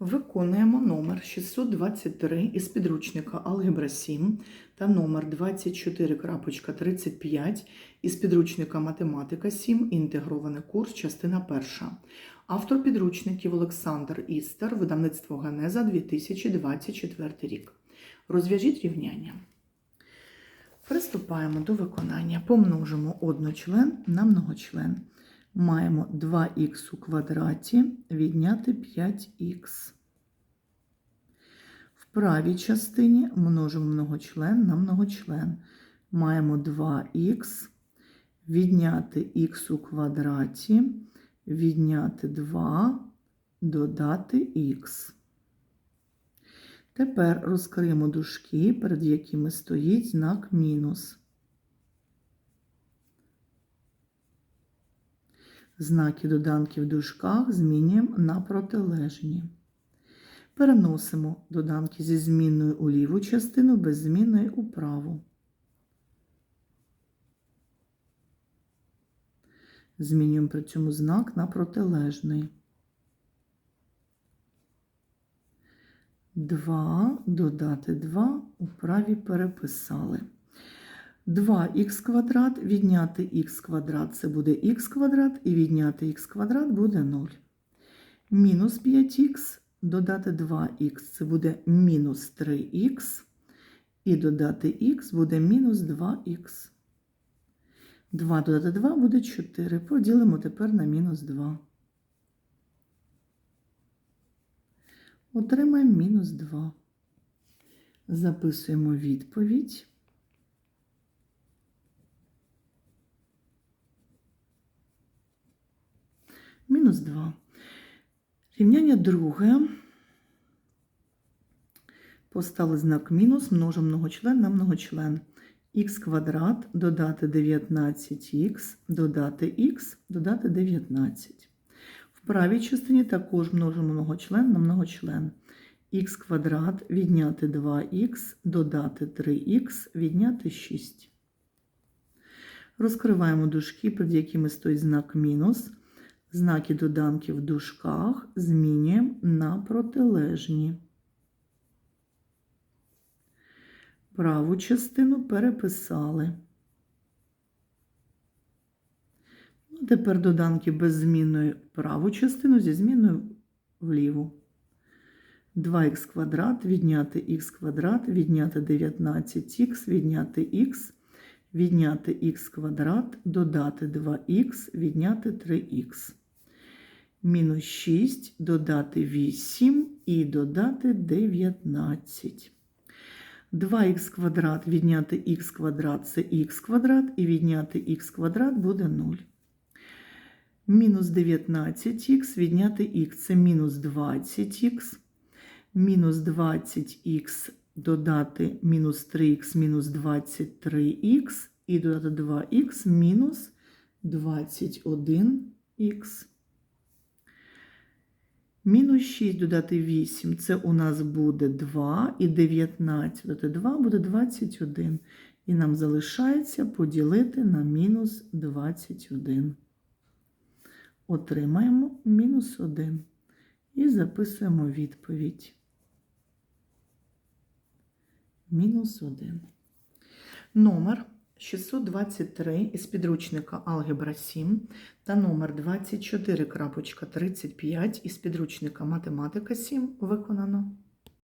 Виконуємо номер 623 із підручника Алгебра 7 та номер 24.35 із підручника Математика 7. Інтегрований курс, частина 1. Автор підручників Олександр Істер, видавництво Генеза 2024 рік. Розв'яжіть рівняння. Приступаємо до виконання. Помножимо одночлен на многочлен. Маємо 2х у квадраті відняти 5х. В правій частині множимо многочлен на многочлен. Маємо 2х відняти х у квадраті, відняти 2, додати х. Тепер розкриємо дужки, перед якими стоїть знак мінус. Знаки доданків в дужках змінюємо на протилежні. Переносимо доданки зі змінною у ліву частину, без змінної у праву. Змінюємо при цьому знак на протилежний. 2 додати 2 у праві переписали. 2х квадрат відняти х квадрат це буде х квадрат, і відняти х квадрат буде 0. Мінус 5х додати 2х це буде мінус 3х, і додати х буде мінус 2х. 2 додати 2 буде 4. Поділимо тепер на мінус 2. Отримаємо мінус 2. Записуємо відповідь. Мінус 2. Рівняння друге. Поставили знак мінус, множимо многочлен на многочлен. х квадрат додати 19х, додати х, додати 19. В правій частині також множимо многочлен на многочлен. х квадрат відняти 2х, додати 3х, відняти 6. Розкриваємо дужки, перед якими стоїть знак мінус. Знаки доданків в дужках змінюємо на протилежні. Праву частину переписали. Ну, тепер доданки без змінної праву частину зі зміною вліву. 2х квадрат відняти х квадрат, відняти 19х, відняти х, відняти х квадрат, додати 2х, відняти 3х. Мінус 6, додати 8 і додати 19. 2х квадрат відняти х квадрат це х квадрат, і відняти х квадрат буде 0. Мінус 19х відняти х це мінус 20х. Мінус 20х додати мінус 3х мінус 23х і додати 2х мінус 21х. Мінус 6 додати 8 це у нас буде 2 і 19 додати 2 буде 21. І нам залишається поділити на мінус 21. Отримаємо мінус 1. І записуємо відповідь. Мінус 1. Номер 623 із підручника Алгебра 7 та номер 24.35 із підручника Математика 7 виконано.